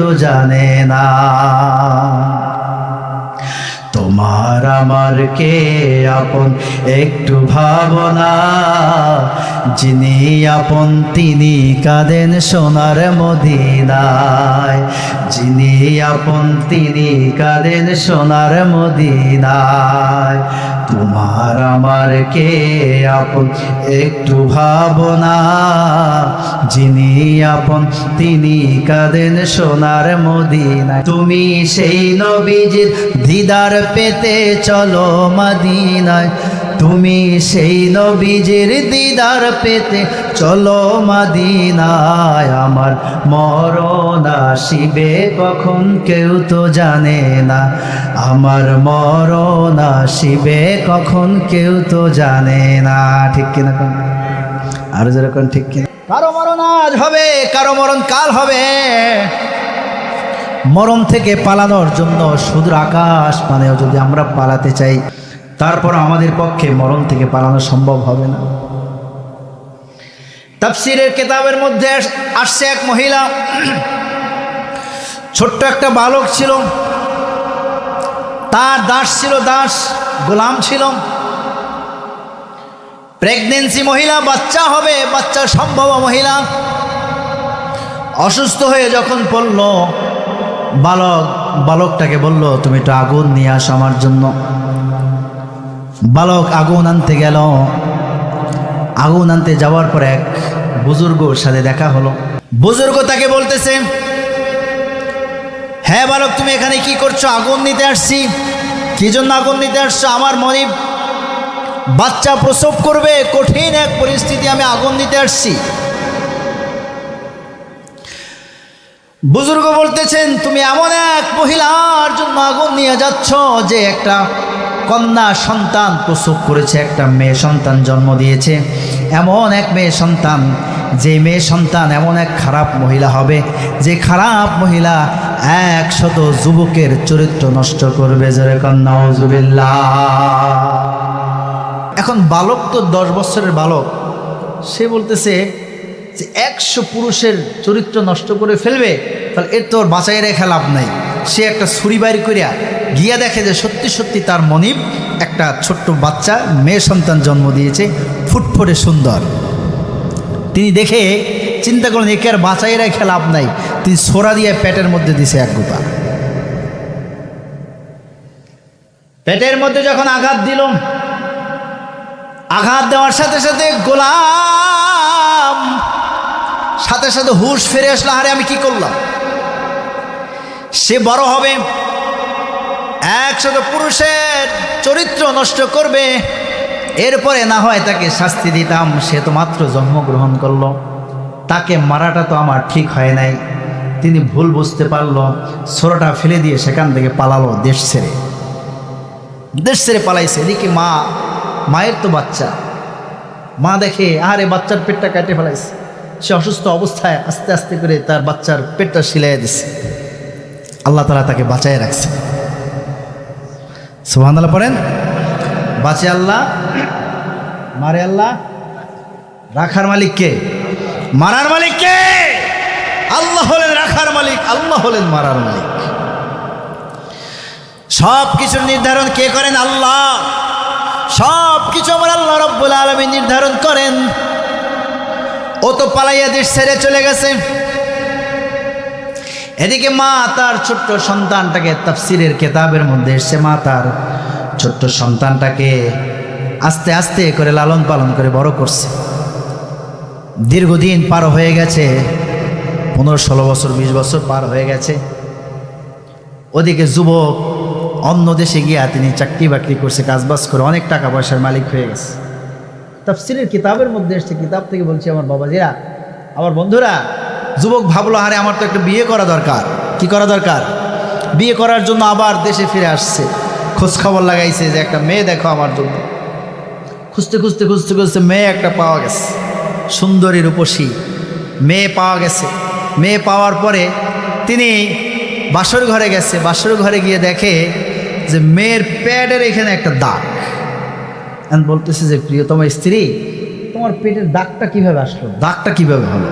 তো জানে না। তোমার আমার কে আপন একটু ভাবনা। যিনি আপন, তিনি কাঁদেন সোনার মদিনায়। যিনি আপন, তিনি কাঁদেন সোনার মদিনায়। তোমার আমার কে আপন? একটু ভাবনা। যিনি আপন, তিনি কাঁদেন সোনার মদিনায়। তুমি সেই নবীজির দিদার পেতে চলো মদিনায়। তুমি সেই নবীজির দিদার পেতে চলো মাদিনায়। আমার মরণ আসিবে কখন কেউ তো জানে না। আমার মরণ আসিবে কখন কেউ তো জানে না। ঠিক কিনা কোন? আরও যেরকম ঠিক কিনা? কারও মরণ আজ হবে, কারও মরণ কাল হবে। মরণ থেকে পালানোর জন্য সুদূর আকাশ মানেও যদি আমরা পালাতে চাই তারপর আমাদের পক্ষে মরণ থেকে পালানো সম্ভব হবে না। তাফসিরের কেতাবের মধ্যে আসছে এক মহিলা। ছোট্ট একটা বালক ছিল। তার দাস ছিল দাস, গোলাম ছিল। প্রেগনেন্সি মহিলা, বাচ্চা হবে, বাচ্চা সম্ভব মহিলা। অসুস্থ হয়ে যখন পড়ল, বালক, বালকটাকে বলল, তুমি একটু আগুন নিয়ে আসো আমার জন্য। বালক আগুন আনতে গেল। আগুন আনতে যাওয়ার পর এক বুজুর্গর সাথে দেখা হলো। বুজুর্গ তাকে বলতেছে হ্যাঁ বালক, তুমি এখানে কি করছ? আগুন নিতে আসছি। কি জন্য আগুন নিতে আসছো? আমার মনে বাচ্চা প্রসব করবে। কঠিন এক পরিস্থিতি আমি আগুন দিতে আসছি। বুজুর্গ বলতেছেন, তুমি এমন এক মহিলার জন্য আগুন নিয়ে যাচ্ছ যে একটা কন্যা সন্তান প্রসব করেছে, একটা মেয়ে সন্তান জন্ম দিয়েছে। এমন এক মেয়ে সন্তান, যে মেয়ে সন্তান এমন এক খারাপ মহিলা হবে, যে খারাপ মহিলা একশত যুবকের চরিত্র নষ্ট করবে, জোরে কন্যা এখন বালক তো দশ বছরের বালক। সে বলতেছে যে একশো পুরুষের চরিত্র নষ্ট করে ফেলবে, তাহলে এর তো বাঁচাই রেখে লাভ নাই। সে একটা ছুরি বাইর করিয়া গিয়া দেখে যে সত্যি সত্যি তার মনিব একটা ছোট্ট বাচ্চা, মেয়ে সন্তান জন্ম দিয়েছে, ফুটফুটে সুন্দর। তিনি দেখে চিন্তা করলেন, একে আর বাঁচাই রেখে লাভ নাই। তিনি সোরা দিয়ে পেটের মধ্যে দিছে এক গোপা। পেটের মধ্যে যখন আঘাত দিল, আঘাত দেওয়ার সাথে সাথে গোলাম, সাথে সাথে হুশ ফিরে আসলো, আরে আমি কি করলাম? সে বড় হবে। একশত পুরুষের চরিত্র নষ্ট করবে। এরপরে না হয় তাকে শাস্তি দিতাম, সে তো মাত্র জন্মগ্রহণ করল। তাকে মারাটা তো আমার ঠিক হয় নাই। তিনি ভুল বুঝতে পারল ছোড়াটা ফেলে দিয়ে সেখান থেকে পালালো দেশ ছেড়ে। দেশ ছেড়ে পালাইছে, এদিকে মা, মায়ের তো বাচ্চা। মা দেখে, আরে বাচ্চার পেটটা কেটে ফেলাইছে। সে অসুস্থ অবস্থায় আস্তে আস্তে করে তার বাচ্চার পেটটা সিলাই দিছে। আল্লাহ তালা তাকে বাঁচায় রাখছে। সুহান আল্লাহ পড়েন, বাঁচে আল্লাহ, মারে আল্লাহ, রাখার মালিক কে? মারার মালিক কে? আল্লাহ হলেন রাখার মালিক, আল্লাহ হলেন মারার মালিক। সব কিছুর নির্ধারণ কে করেন? আল্লাহ। সব কিছু আমার আল্লাহ রব্বুল আলমী নির্ধারণ করেন। ও তো পালাইয়া দেশ ছেড়ে চলে গেছে। এদিকে মা তার ছোট্ট সন্তানটাকে তাফসিরের কেতাবের মধ্যে এসছে। মা তার ছোট্ট সন্তানটাকে আস্তে আস্তে করে লালন পালন করে বড় করছে। দীর্ঘদিন পার হয়ে গেছে, পনেরো ষোলো বছর, বিশ বছর পার হয়ে গেছে। ওদিকে যুবক অন্য দেশে গিয়া তিনি চাকরি বাকরি করছে, কাজবাজ করে অনেক টাকা পয়সার মালিক হয়ে গেছে। তাফসিরের কিতাবের মধ্যে এসছে, কিতাব থেকে বলছি, আমার বাবাজিরা, আমার বন্ধুরা যুবক ভাবলো হারে আমার তো একটা বিয়ে করা দরকার। কি করা দরকার? বিয়ে করার জন্য আবার দেশে ফিরে আসছে। খোঁজ খবর লাগাইছে যে একটা মেয়ে দেখো আমার জন্য। খুঁজতে খুঁজতে খুঁজতে খুঁজতে মেয়ে একটা পাওয়া গেছে। সুন্দরী রূপসী মেয়ে পাওয়া গেছে। মেয়ে পাওয়ার পরে তিনি বাসর ঘরে গেছে। বাসর ঘরে গিয়ে দেখে যে মেয়ের প্যাডের এখানে একটা দাগ। বলতেছে যে, প্রিয়তম স্ত্রী, তোমার পেটের দাগটা কীভাবে আসলো? দাগটা কীভাবে হলো?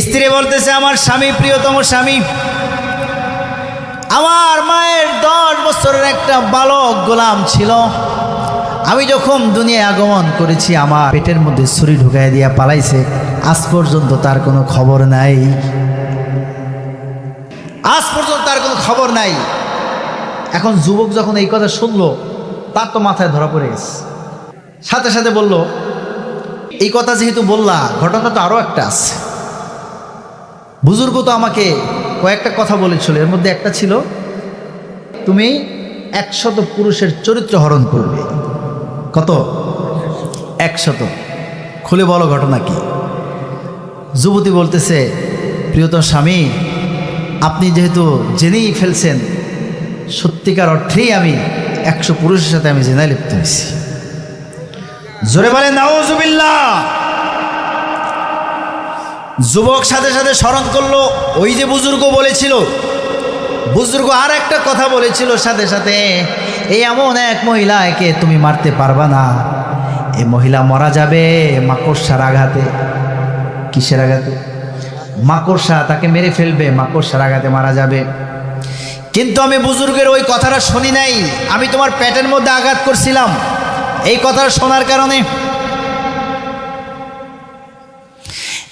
স্ত্রী বলতেছে, আমার স্বামী, প্রিয়তম স্বামী, আমার মায়ের দশ বছরের একটা বালক গোলাম ছিল। আমি যখন দুনিয়ায় আগমন করেছি, আমার পেটের মধ্যে ছুরি ঢুকাই দিয়া পালাইছে। আজ পর্যন্ত তার কোনো খবর নাই। আজ পর্যন্ত তার কোনো খবর নাই। এখন যুবক যখন এই কথা শুনলো, তার তো মাথায় ধরা পড়ে গেছে। সাথে সাথে বলল, এই কথা যেহেতু বললা, ঘটনা তো আরও একটা আছে। বুজুর্গ তো আমাকে কয়েকটা কথা বলেছিল। এর মধ্যে একটা ছিল, তুমি একশত পুরুষের চরিত্র হরণ করবে। কত? একশত। খুলে বলো ঘটনা কি? যুবতী বলতেছে, প্রিয়তম স্বামী, আপনি যেহেতু জেনেই ফেলছেন, সত্যিকার অর্থেই আমি একশো পুরুষের সাথে আমি জেনায় লিপ্ত হয়েছি। জোরে বলে নাওজুবিল্লাহ যুবক সাথে সাথে স্মরণ করল, ওই যে বুজুর্গ বলেছিল। বুজুর্গ আর একটা কথা বলেছিল সাথে সাথে এই এমন এক মহিলা একে তুমি মারতে পারবা না। এ মহিলা মারা যাবে মাকড়সার আঘাতে। কিসের আঘাতে? মাকড়সা তাকে মেরে ফেলবে, মাকড়সার আঘাতে মারা যাবে। কিন্তু আমি বুজুর্গের ওই কথাটা শুনি নাই, আমি তোমার পেটের মধ্যে আঘাত করছিলাম। এই কথাটা শোনার কারণে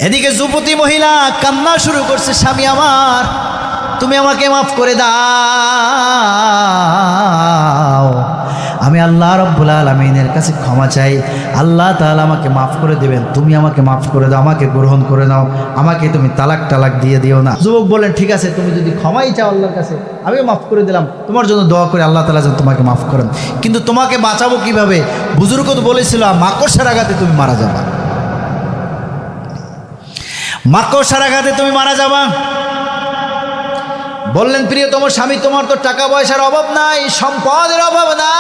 এদিকে যুবতী মহিলা কান্না শুরু করছে, স্বামী আমার, তুমি আমাকে মাফ করে দাও। আমি আল্লাহ রব্বুল আলমিনের কাছে ক্ষমা চাই। আল্লাহ তাআলা আমাকে মাফ করে দেবেন। তুমি আমাকে মাফ করে দাও, আমাকে গ্রহণ করে নাও। আমাকে তুমি তালাক টালাক দিয়ে দিও না। যুবক বলেন ঠিক আছে, তুমি যদি ক্ষমাই চাও আল্লাহর কাছে, আমিও মাফ করে দিলাম। তোমার জন্য দোয়া করে আল্লাহ তালা যেন তোমাকে মাফ করেন। কিন্তু তোমাকে বাঁচাবো কীভাবে? বুজুর্গ তো বলেছিল, মাকড়সার আঘাতে তুমি মারা যাবা। মাকড়সার আঘাতে তুমি মারা যাবা। বললেন, প্রিয়তম স্বামী, তোমার তো টাকা পয়সার অভাব নাই, সম্পদের অভাব নাই।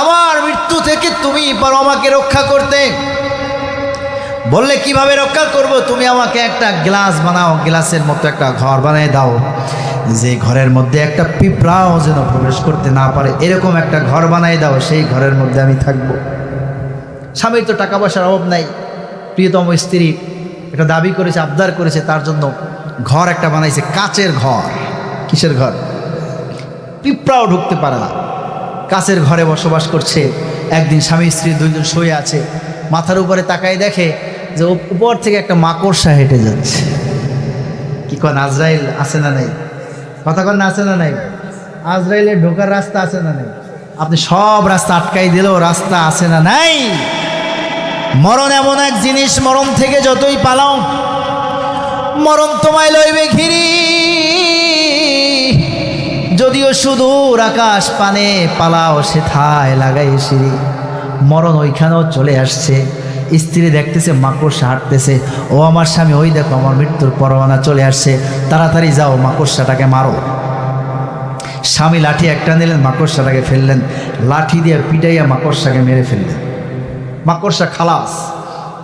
আমার মৃত্যু থেকে তুমি পারো আমাকে রক্ষা করতে। বললে, কীভাবে রক্ষা করব? তুমি আমাকে একটা গ্লাস বানাও, গ্লাসের মতো একটা ঘর বানিয়ে দাও, যে ঘরের মধ্যে একটা পিঁপড়াও যেন প্রবেশ করতে না পারে। এরকম একটা ঘর বানাই দাও, সেই ঘরের মধ্যে আমি থাকব। স্বামীর তো টাকা পয়সার অভাব নাই প্রিয়তম স্ত্রী একটা দাবি করেছে, আবদার করেছে তার জন্য ঘর একটা বানাইছে, কাচের ঘর। কিসের ঘর? পিঁপড়াও ঢুকতে পারে না। কাচের ঘরে বসবাস করছে। একদিন স্বামী স্ত্রী দুইজন শুয়ে আছে। মাথার উপরে তাকাই দেখে যে উপর থেকে একটা মাকড়সা হেঁটে যাচ্ছে। কি কন, আজরাইল আছে না নাই? কথা কন আছে না নাই? আজরাইলের ঢোকার রাস্তা আছে না নাই? আপনি সব রাস্তা আটকাই দিলেও রাস্তা আছে না নাই? মরণ এমন এক জিনিস, মরণ থেকে যতই পালাও, মরণ তোমায় লইবে ঘিরি। যদিও সুদূর আকাশ পানে পালাও, সে থায় লাগাই সিঁড়ি। মরণ ওইখানেও চলে আসছে। স্ত্রী দেখতেছে, মাকড়সা হাঁটতেছে। ও আমার স্বামী, ওই দেখো আমার মৃত্যুর পরোয়ানা চলে আসছে। তাড়াতাড়ি যাও, মাকড়সাটাকে মারো। স্বামী লাঠি একটা নিলেন, মাকড়সাটাকে ফেললেন। লাঠি দিয়ে পিটাইয়া মাকড়সাকে মেরে ফেললেন। মাকড়সা খালাস।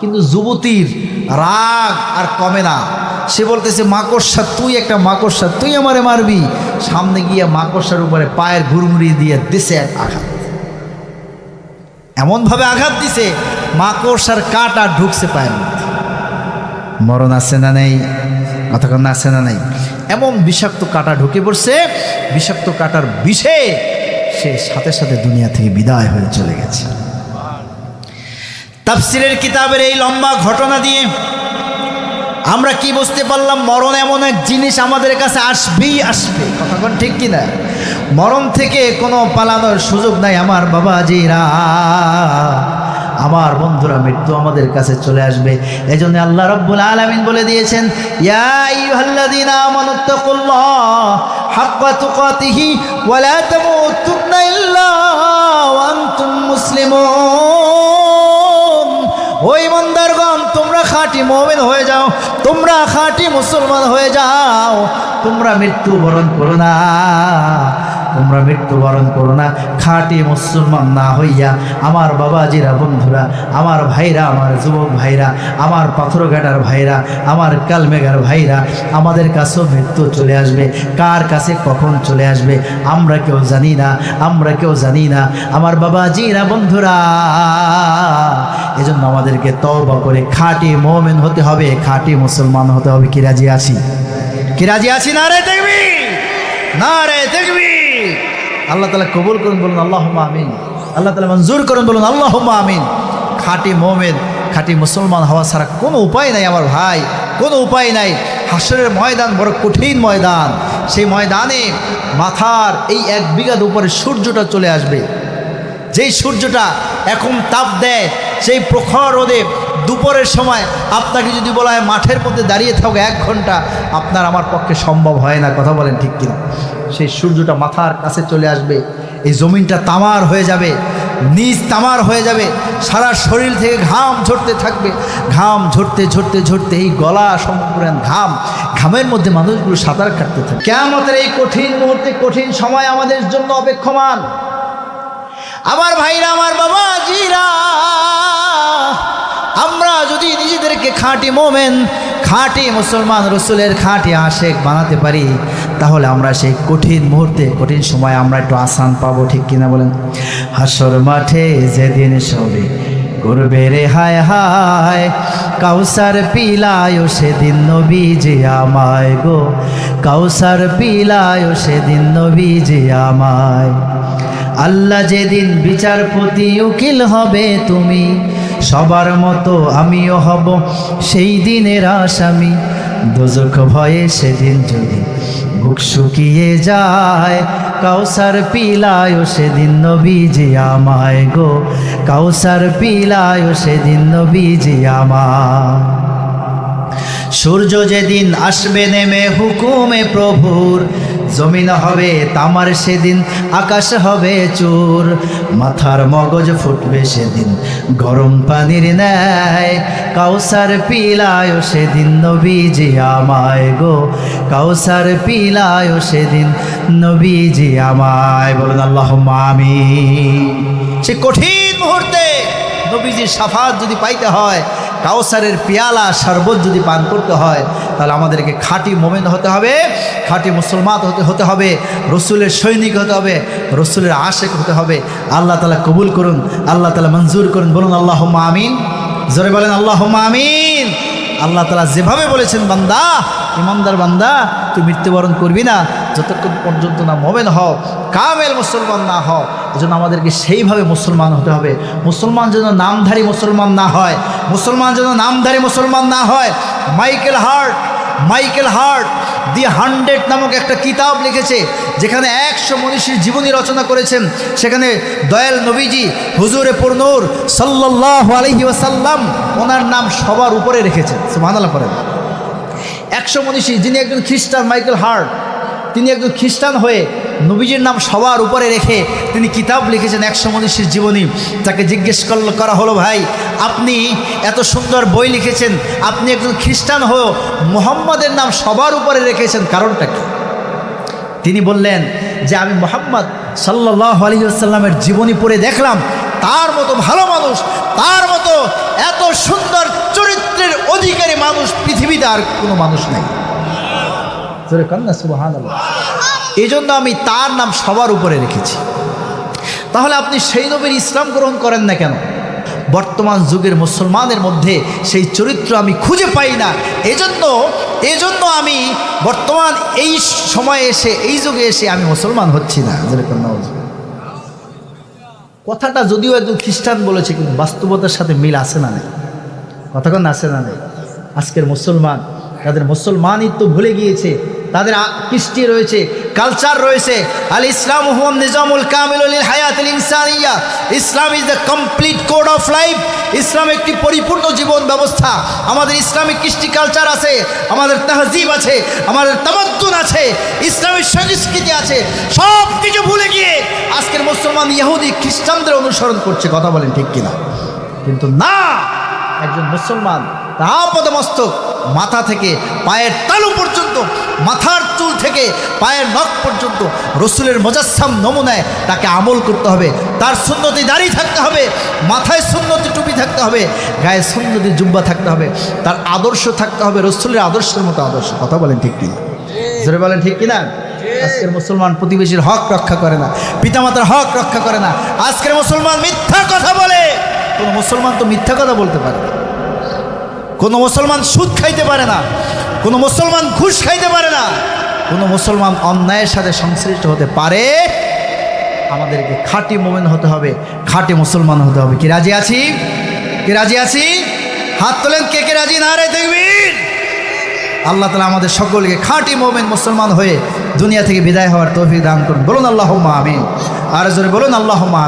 কিন্তু যুবতীর রাগ আর কমে না। সে বলতেছে, মাকড়সা তুই একটা মাকড়সা, তুই আমারে মারবি? সামনে গিয়ে মাকড়সার উপরে পায়ের ঘুরমুড়ি দিয়ে দিছে এক আঘাত। এমনভাবে আঘাত দিছে, মাকড়সার কাটা ঢুকছে পায়ের মধ্যে। মরণ আছে না নেই? কতক্ষণ আছে না নেই? এমন বিষাক্ত কাটা ঢুকে পড়ছে, বিষাক্ত কাটার বিষে সে সাথে সাথে দুনিয়া থেকে বিদায় হয়ে চলে গেছে। তাফসিরের কিতাবের এই লম্বা ঘটনা দিয়ে আমরা কি বুঝতে পারলাম, মরণ এমন এক জিনিস আমাদের কাছে আসবেই আসবে। কতক্ষণ ঠিক কিনা? মরণ থেকে কোনো পালানোর সুযোগ নাই আমার বাবাজিরা। আমার বন্ধুরা, মৃত্যু আমাদের কাছে চলে আসবে। এই জন্য আল্লাহ রব্বুল আলমিন বলে দিয়েছেন, ইয়া ওই মন্দারগণ, তোমরা খাঁটি মোমেন হয়ে যাও, তোমরা খাঁটি মুসলমান হয়ে যাও, তোমরা মৃত্যুবরণ করো না, তোমরা মৃত্যুবরণ করো না, খাঁটি মুসলমান না হইয়া আমার বাবাজিরা, বন্ধুরা, আমার ভাইরা, আমার যুবক ভাইরা, আমার পাথর পাথরঘাটার ভাইরা, আমার কালমেঘার ভাইরা, আমাদের কাছেও মৃত্যু চলে আসবে। কার কাছে কখন চলে আসবে, আমরা কেউ জানি না, আমরা কেউ জানি না। আমার বাবাজিরা, বন্ধুরা এজন্য আমাদেরকে তওবা করে খাঁটি মোমেন হতে হবে, খাঁটি মুসলমান হতে হবে। কি রাজি আছি? কি রাজি আছি? না রে দেখবি না রে দেখবি আল্লাহ তালা কবুল করুন, বলুন আল্লাহ আমিন। আল্লাহ তালা মঞ্জুর করুন, বলুন আল্লাহ আমিন। খাঁটি মোমেন, খাঁটি মুসলমান হওয়া ছাড়া কোনো উপায় নাই আমার ভাই, কোনো উপায় নাই। হাসরের ময়দান বড় কঠিন ময়দান। সেই ময়দানে মাথার এই এক বিঘাত উপরে সূর্যটা চলে আসবে। যেই সূর্যটা এখন তাপ দেয় সেই প্রখর রোদে দুপুরের সময় আপনাকে যদি বলা হয় মাঠের মধ্যে দাঁড়িয়ে থাকো এক ঘণ্টা, আপনার আমার পক্ষে সম্ভব হয় না, কথা বলেন ঠিক কিনা? সেই সূর্যটা মাথার কাছে চলে আসবে, এই জমিনটা তামার হয়ে যাবে নিজ তামার হয়ে যাবে, সারা শরীর থেকে ঘাম ঝরতে থাকবে, ঘাম ঝরতে ঝরতে ঝরতে এই গলা সম্পূর্ণ ঘাম, ঘামের মধ্যে মানুষগুলো সাঁতার কাটতে থাকে। কেমতের এই কঠিন মুহূর্তে কঠিন সময় আমাদের জন্য অপেক্ষমান। আমার ভাইরা, আমার বাবা জিরা নিজেদেরকে খাঁটি মোমেন, খাঁটি মুসলমান রসুলের খাঁটি আশেক বানাতে পারি, তাহলে আমরা সেই কঠিন মুহূর্তে, কঠিন সময় আমরা একটু আসান পাবো, ঠিক কিনা বলেন? হাসর মাঠে যেদিন সবে করবে রে হায় হায়, কাউসার পিলায় সেদিন নবী যে আমায় গো, কাউসার পিলায় সেদিন নবী যে আমায়। আল্লাহ যেদিন বিচারপতি উকিল হবে তুমি সবার মতো আমিও হব সেই দিনের আসামি। দোজক ভয়ে সেদিন যদি বুক শুকিয়ে যায়, কাউসার পিলায় সেদিন নবীজি আমায় গো। কাউসার পিলায় সেদিন নবীজি আমায়। সূর্য যেদিন আসবে নেমে হুকুমে প্রভুর জমিন হবে, তামার সেদিন, আকাশ হবে চোর। মাথার মগজ ফুটবে সেদিন, গরম পানির ন্যায়। কাউসার পিলায় সেদিন নবী নবীজি আমায় গো। কাউসার পিলায় সেদিন নবী নবীজি আমায়। বলুন আল্লাহ মামি সে কঠিন মুহূর্তে নবীজির সাফাত যদি পাইতে হয় কাউসারের পেয়ালা শরবত যদি পান করতে হয়, তাহলে আমাদেরকে খাঁটি মোমেন হতে হবে, খাঁটি মুসলমান হতে হতে হবে, রসুলের সৈনিক হতে হবে, রসুলের আশেক হতে হবে। আল্লাহ তালা কবুল করুন, আল্লাহ তালা মঞ্জুর করুন, বলুন আল্লাহ আমিন। জোরে বলেন আল্লাহ আমিন। আল্লাহ তালা যেভাবে বলেছেন, বান্দা, ইমানদার বান্দা, তুই মৃত্যুবরণ করবি না, যতক্ষণ পর্যন্ত না মোমেন হও, কামেল মুসলমান না হও এজন্য আমাদেরকে সেইভাবে মুসলমান হতে হবে। মুসলমান যেন নামধারী মুসলমান না হয় মুসলমান যেন নামধারী মুসলমান না হয়, Michael Hart Michael Hart, the hundred নামক একটা কিতাব লিখেছে, যেখানে একশো মনীষীর জীবনী রচনা করেছেন। সেখানে দয়াল নবীজি, হুজুরে পূর্ণুর সাল্লাহ আলহি ওয়াসাল্লাম, ওনার নাম সবার উপরে রেখেছেন। সুবহানাল্লাহ করেন একশো মনীষী, যিনি একজন খ্রিস্টান, মাইকেল হার্ট তিনি একজন খ্রিস্টান হয়ে নবীজির নাম সবার উপরে রেখে তিনি কিতাব লিখেছেন একশো মনীষীর জীবনী। তাকে জিজ্ঞেস করল, করা হলো ভাই, আপনি এত সুন্দর বই লিখেছেন, আপনি একজন খ্রিস্টান হয়েও মোহাম্মদের নাম সবার উপরে রেখেছেন, কারণটা কি? তিনি বললেন যে, আমি মোহাম্মদ সাল্লাহ আলী আসাল্লামের জীবনী পড়ে দেখলাম, তার মতো ভালো মানুষ, তার মতো এত সুন্দর চরিত্রের অধিকারী মানুষ পৃথিবীতে আর কোনো মানুষ নেই। এই জন্য আমি তার নাম সবার উপরে রেখেছি। তাহলে আপনি সেই নবীর ইসলাম গ্রহণ করেন না কেন? বর্তমান যুগের মুসলমানের মধ্যে সেই চরিত্র আমি খুঁজে পাই না। এজন্য এজন্য আমি বর্তমান এই সময়ে এসে, এই যুগে এসে আমি মুসলমান হচ্ছি না। কথাটা যদিও একজন খ্রিস্টান বলেছে, কিন্তু বাস্তবতার সাথে মিল আছে না নেই। কথা কথাক্ষণ আছে না নেই? আজকের মুসলমান তাদের মুসলমানই তো ভুলে গিয়েছে তাদের কৃষ্টি রয়েছে কালচার রয়েছে। আল ইসলাম হুম নিজামুল কামিল হায়াত ইনসানিয়া। Islam is the complete code of life ইসলাম একটি পরিপূর্ণ জীবন ব্যবস্থা। আমাদের ইসলামিক কৃষ্টি কালচার আছে, আমাদের তাহজিব আছে, আমাদের তামাদ্দুন আছে, ইসলামের সংস্কৃতি আছে। সব কিছু ভুলে গিয়ে আজকের মুসলমান ইহুদি খ্রিস্টানদের অনুসরণ করছে, কথা বলেন ঠিক কিনা? কিন্তু না! একজন মুসলমান মস্তক মাথা থেকে পায়ের তালু পর্যন্ত মাথার চুল থেকে পায়ের নখ পর্যন্ত রসুলের মোজাচ্ছাম নমুনায় তাকে আমল করতে হবে। তার সুন্নতি দাঁড়িয়ে থাকতে হবে মাথায় সুন্নতি টুপি থাকতে হবে গায়ে সুন্নতি জুব্বা থাকতে হবে তার আদর্শ থাকতে হবে রসুলের আদর্শের মতো আদর্শ। কথা বলেন ঠিক কিনা? জোরে বলেন ঠিক কিনা? আজকের মুসলমান প্রতিবেশীর হক রক্ষা করে না পিতামাতার হক রক্ষা করে না। আজকের মুসলমান মিথ্যা কথা বলে। কোনো মুসলমান তো মিথ্যা কথা বলতে পারে। কোনো মুসলমান সুদ খাইতে পারে না। কোনো মুসলমান ঘুষ খাইতে পারে না। কোনো মুসলমান অন্যায়ের সাথে সংশ্লিষ্ট হতে পারে। আমাদেরকে খাঁটি মোমেন হতে হবে, খাঁটি মুসলমান হতে হবে। কি রাজি আছি? কি রাজি আছি? হাত তোলেন, কে কে রাজি? না রে দেখবির আল্লাহ তালা আমাদের সকলকে খাঁটি মোমেন মুসলমান হয়ে দুনিয়া থেকে বিদায় হওয়ার তৌফিক দান করুন। বলুন আল্লাহ আমিন। আর জোরে বলুন আল্লাহ আমিন।